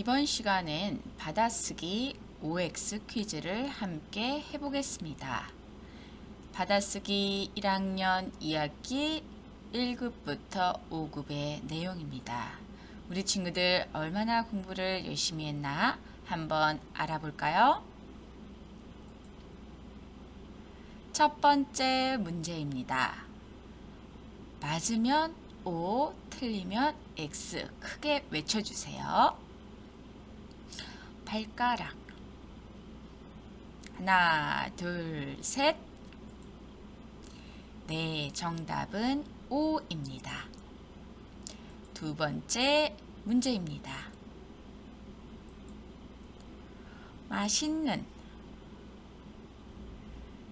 이번 시간엔 받아쓰기 OX 퀴즈를 함께 해보겠습니다. 받아쓰기 1학년 2학기 1급부터 5급의 내용입니다. 우리 친구들 얼마나 공부를 열심히 했나 한번 알아볼까요? 첫 번째 문제입니다. 맞으면 O, 틀리면 X 크게 외쳐주세요. 발가락 하나, 둘, 셋. 네, 정답은 O입니다. 두 번째 문제입니다. 맛있는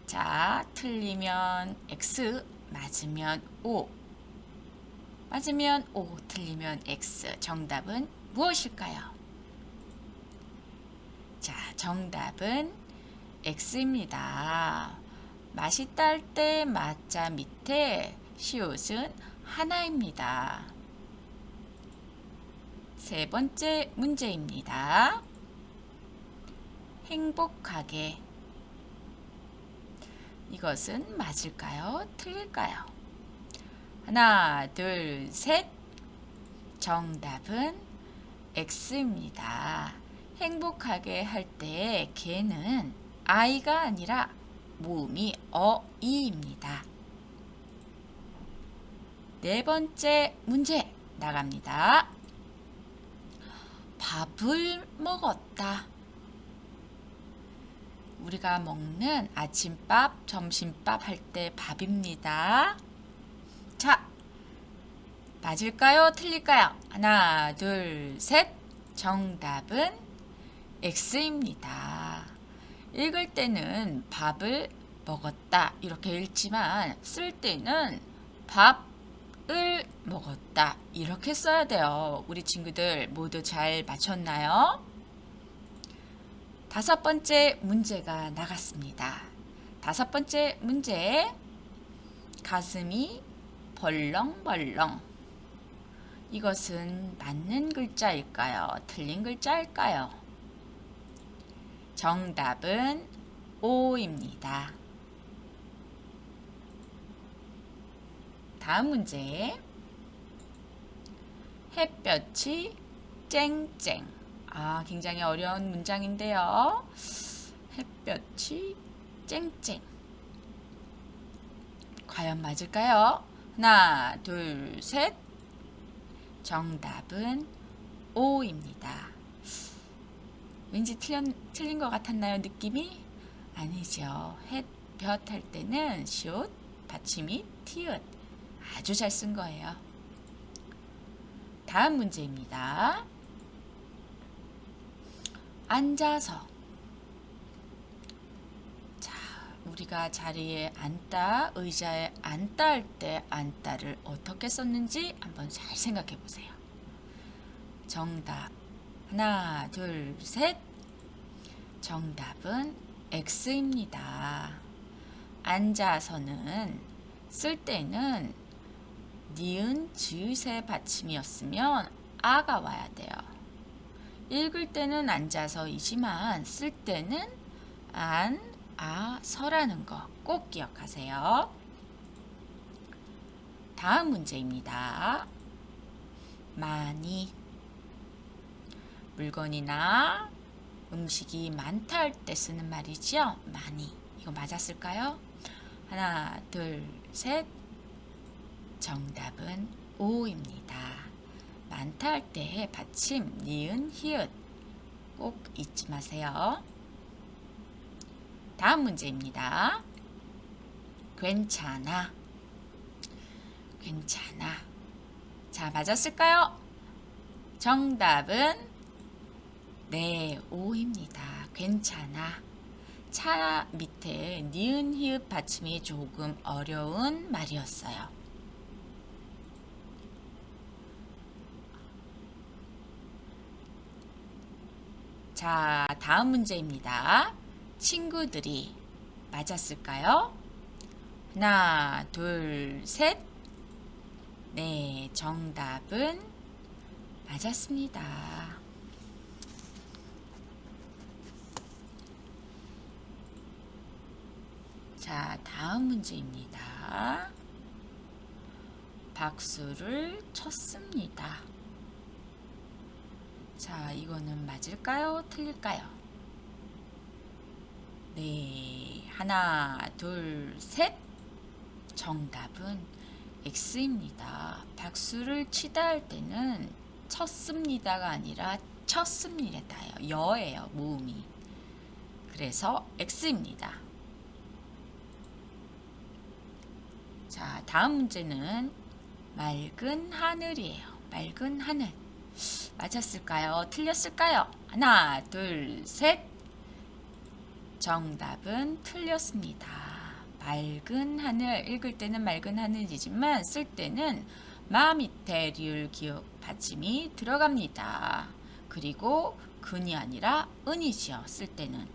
자, 틀리면 X, 맞으면 O. 맞으면 O, 틀리면 X. 정답은 무엇일까요? 자, 정답은 X입니다. 맛있다 할때 맞자 밑에 시옷은 하나입니다. 세 번째 문제입니다. 행복하게 이것은 맞을까요? 틀릴까요? 하나, 둘, 셋. 정답은 X입니다. 행복하게 할때 개는 아이가 아니라 모음이 어이입니다. 네 번째 문제 나갑니다. 밥을 먹었다. 우리가 먹는 아침밥, 점심밥 할 때 밥입니다. 자, 맞을까요? 틀릴까요? 하나, 둘, 셋. 정답은 X입니다. 읽을 때는 밥을 먹었다 이렇게 읽지만 쓸 때는 밥을 먹었다 이렇게 써야 돼요. 우리 친구들 모두 잘 맞췄나요? 다섯 번째 문제가 나갔습니다. 다섯 번째 문제 가슴이 벌렁벌렁 이것은 맞는 글자일까요? 틀린 글자일까요? 정답은 O입니다. 다음 문제. 햇볕이 쨍쨍. 아, 굉장히 어려운 문장인데요. 햇볕이 쨍쨍. 과연 맞을까요? 하나, 둘, 셋. 정답은 O입니다. 왠지 틀린, 틀린 것 같았나요? 느낌이? 아니죠. 햇 볕 할 때는 시옷, 받침이 티읕. 아주 잘 쓴 거예요. 다음 문제입니다. 앉아서. 자, 우리가 자리에 앉다, 의자에 앉다 할 때 앉다를 어떻게 썼는지 한번 잘 생각해 보세요. 정답. 하나, 둘, 셋. 정답은 X입니다. 앉아서는 쓸 때는 니은 지읒의 받침이었으면 아가 와야 돼요. 읽을 때는 앉아서이지만 쓸 때는 안, 아, 서라는 거 꼭 기억하세요. 다음 문제입니다. 많이 물건이나 음식이 많다 할 때 쓰는 말이죠. 많이. 이거 맞았을까요? 하나, 둘, 셋. 정답은 O입니다. 많다 할때 받침 니은 히읗 꼭 잊지 마세요. 다음 문제입니다. 괜찮아. 괜찮아. 자, 맞았을까요? 정답은 네, O입니다. 괜찮아. 차 밑에 니은 히읗 받침이 조금 어려운 말이었어요. 자, 다음 문제입니다. 친구들이 맞았을까요? 하나, 둘, 셋. 네, 정답은 맞았습니다. 자, 다음 문제입니다. 박수를 쳤습니다. 자, 이거는 맞을까요? 틀릴까요? 네, 하나, 둘, 셋. 정답은 X입니다. 박수를 치다 할 때는 쳤습니다가 아니라 쳤습니다예요. 여예요, 모음이. 그래서 X입니다. 자, 다음 문제는 맑은 하늘이에요. 맑은 하늘. 맞았을까요? 틀렸을까요? 하나, 둘, 셋. 정답은 틀렸습니다. 맑은 하늘. 읽을 때는 맑은 하늘이지만 쓸 때는 마 밑에 리을 기역 받침이 들어갑니다. 그리고 근이 아니라 은이지요. 쓸 때는.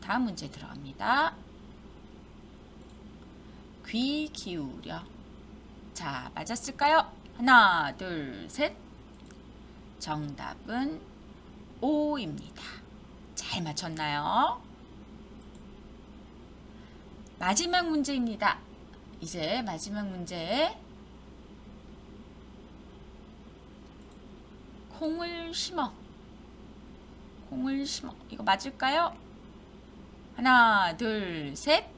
다음 문제 들어갑니다. 귀 기울여. 자, 맞았을까요? 하나, 둘, 셋. 정답은 O입니다. 잘 맞췄나요? 마지막 문제입니다. 이제 마지막 문제. 콩을 심어. 콩을 심어. 이거 맞을까요? 하나, 둘, 셋.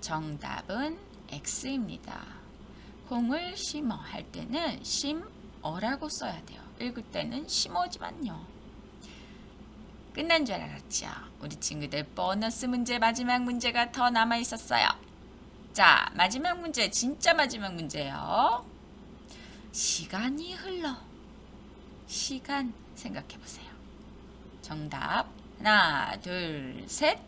정답은 X입니다. 콩을 심어 할 때는 심어라고 써야 돼요. 읽을 때는 심어지만요. 끝난 줄 알았죠? 우리 친구들 보너스 문제 마지막 문제가 더 남아 있었어요. 자, 마지막 문제 진짜 마지막 문제예요. 시간이 흘러. 시간 생각해 보세요. 정답 하나, 둘, 셋.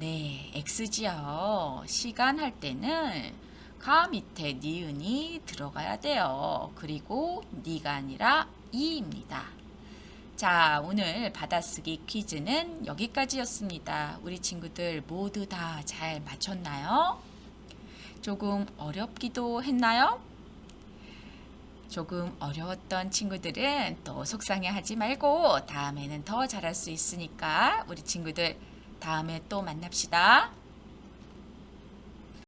네, X지요. 시간 할 때는 가 밑에 니은이 들어가야 돼요. 그리고 니가 아니라 이입니다. 자, 오늘 받아쓰기 퀴즈는 여기까지였습니다. 우리 친구들 모두 다 잘 맞췄나요? 조금 어렵기도 했나요? 조금 어려웠던 친구들은 또 속상해 하지 말고 다음에는 더 잘할 수 있으니까 우리 친구들 다음에 또 만납시다.